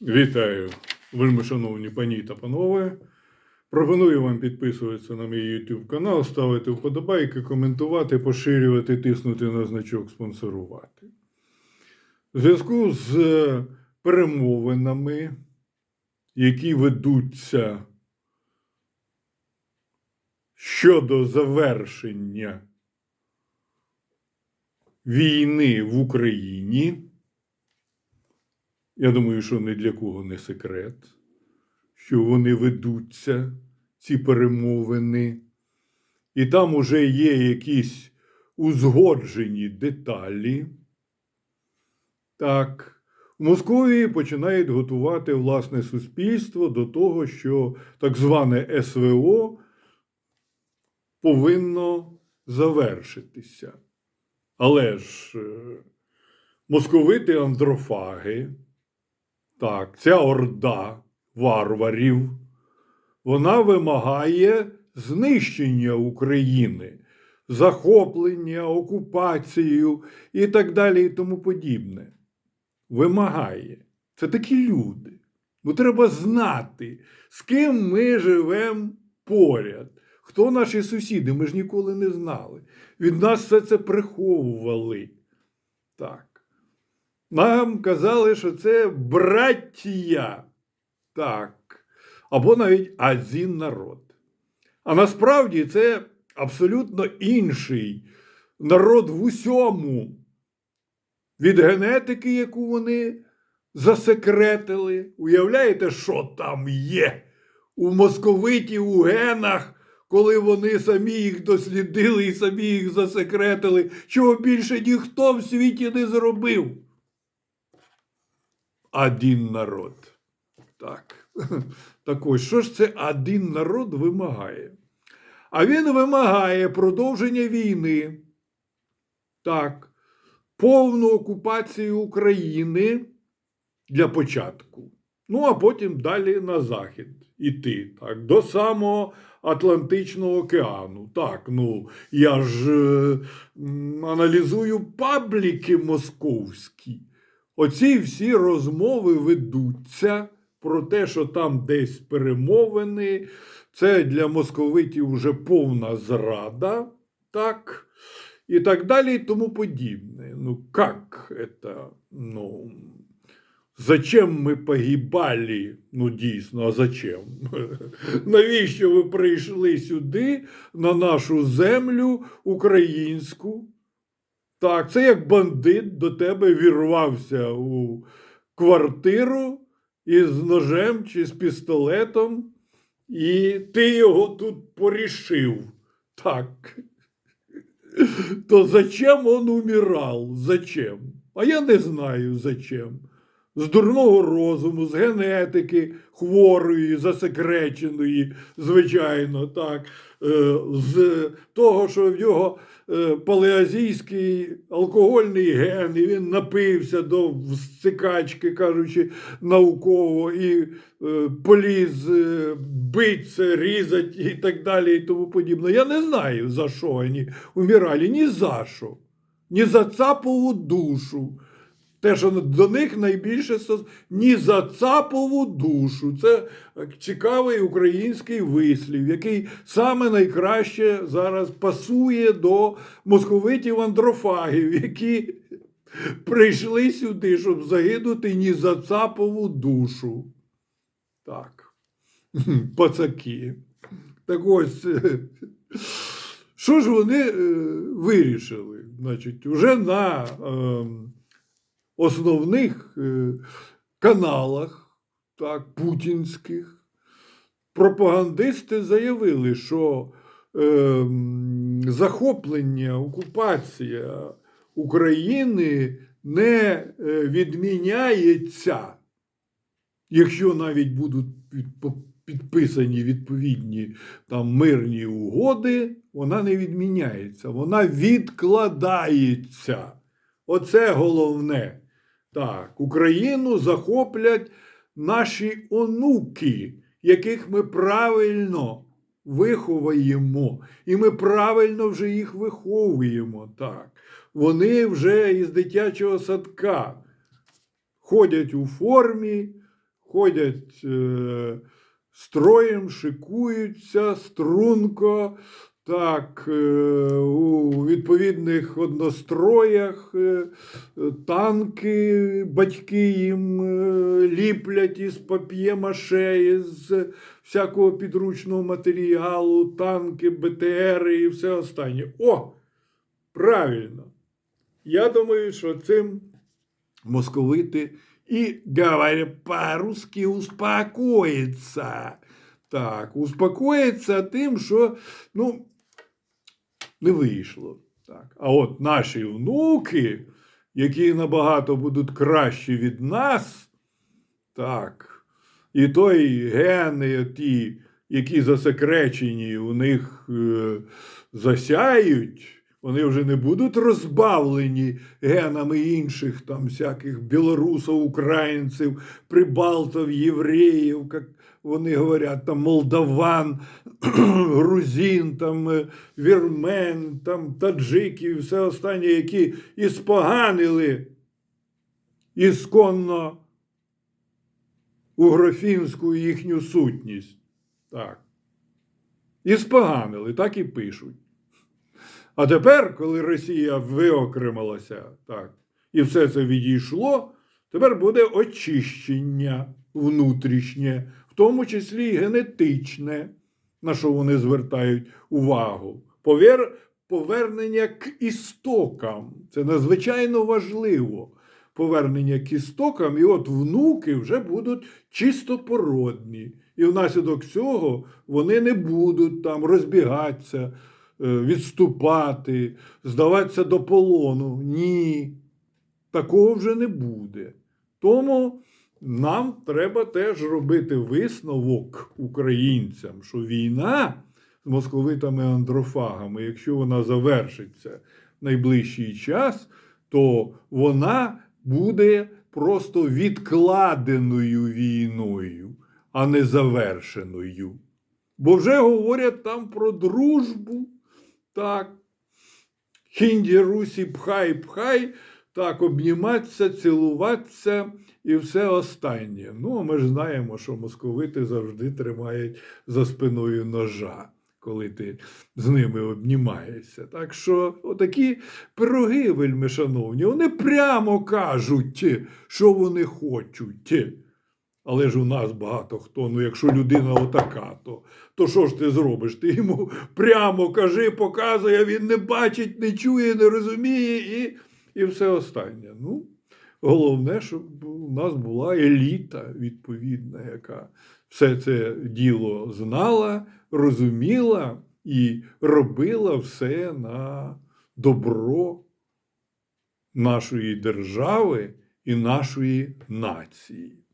Вітаю, вельми шановні пані та панове. Пропоную вам підписуватися на мій YouTube канал, ставити вподобайки, коментувати, поширювати, тиснути на значок спонсорувати. У зв'язку з перемовинами, які ведуться щодо завершення війни в Україні. Я думаю, що ні для кого не секрет, що вони ведуться, ці перемовини, і там уже є якісь узгоджені деталі. Так, в Московії починають готувати власне суспільство до того, що так зване СВО повинно завершитися. Але ж е, московити андрофаги, так, ця орда варварів, вона вимагає знищення України, захоплення, окупацію і так далі, і тому подібне. Вимагає. Це такі люди. Ну, треба знати, з ким ми живемо поряд. Хто наші сусіди? Ми ж ніколи не знали. Від нас все це приховували. Так. Нам казали, що це браття. Так. Або навіть один народ. А насправді це абсолютно інший народ в усьому. Від генетики, яку вони засекретили. Уявляєте, що там є у московитів у генах, коли вони самі їх дослідили і самі їх засекретили, чого більше ніхто в світі не зробив один народ. Так. Так ось, що ж це один народ вимагає? А він вимагає продовження війни. Так, повну окупацію України для початку. Ну, а потім далі на захід іти. Так, до самого Атлантичного океану. Так, ну я ж е, аналізую пабліки московські. Оці всі розмови ведуться про те, що там десь перемовини. Це для московитів вже повна зрада, так, і так далі, і тому подібне. Ну, як это, ну, зачем ми погибали? Ну, дійсно, а зачем? Навіщо ви прийшли сюди, на нашу землю українську? Так, це як бандит до тебе вірвався у квартиру із ножем чи з пістолетом, і ти його тут порішив. Так. То зачем он умирал? Зачем? А я не знаю зачем. З дурного розуму, з генетики хворої, засекреченої, звичайно, так, е, з того, що в нього е, палеазійський алкогольний ген, і він напився до всикачки, кажучи, науково, і е, поліз биться, різати і так далі, і тому подібне. Я не знаю, за що вони умирали, ні за що, ні за цапову душу. Те, що до них найбільше ні за цапову душу. Це цікавий український вислів, який саме найкраще зараз пасує до московитів андрофагів, які прийшли сюди, щоб загинути ні за цапову душу. Так. Пацаки. Так ось. Що ж вони е, вирішили? Значить, уже на. Основних е, каналах, так, путінських, пропагандисти заявили, що е, захоплення, окупація України не е, відміняється, якщо навіть будуть підписані відповідні там мирні угоди, вона не відміняється, вона відкладається. Оце головне. Так, Україну захоплять наші онуки, яких ми правильно виховаємо. І ми правильно вже їх виховуємо. Так. Вони вже із дитячого садка ходять у формі, ходять е, строєм, шикуються струнко, так, е, у відповідних одностроях е, танки, батьки їм е, ліплять із пап'є-маше, із всякого підручного матеріалу, танки, БТРи і все останнє. О! Правильно. Я думаю, що цим московити і, говоря по-русски, успокоїться. Так, успокоїться тим, що ну, не вийшло. Так. А от наші внуки, які набагато будуть кращі від нас, так, і той гени, ті, які засекречені, у них е, засяють, вони вже не будуть розбавлені генами інших там всяких білорусів, українців, прибалтів, євреїв, як вони говорять, там молдаван, грузин, там е, вірмен, там таджиків, все останнє, які іспоганили ісконно угрофінську їхню сутність. Так. Споганили, так і пишуть. А тепер, коли Росія виокремилася, так, і все це відійшло, тепер буде очищення внутрішнє, в тому числі і генетичне, на що вони звертають увагу. Повер... Повернення к істокам. Це надзвичайно важливо. Повернення к істокам, і от внуки вже будуть чистопородні. І внаслідок цього вони не будуть там розбігатися, відступати, здаватися до полону. Ні, такого вже не буде. Тому нам треба теж робити висновок українцям, що війна з московитами-андрофагами, якщо вона завершиться в найближчий час, то вона буде просто відкладеною війною, а не завершеною. Бо вже говорять там про дружбу. Так. Хінді Русі пхай, пхай, так, обніматися, цілуватися і все останнє. Ну, а ми ж знаємо, що московити завжди тримають за спиною ножа, коли ти з ними обнімаєшся. Так що отакі пироги, вельми шановні, вони прямо кажуть, що вони хочуть. Але ж у нас багато хто, ну якщо людина отака, то, то що ж ти зробиш? Ти йому прямо кажи, показуй, а він не бачить, не чує, не розуміє і, і все останнє. Ну, головне, щоб у нас була еліта відповідна, яка все це діло знала, розуміла і робила все на добро нашої держави і нашої нації.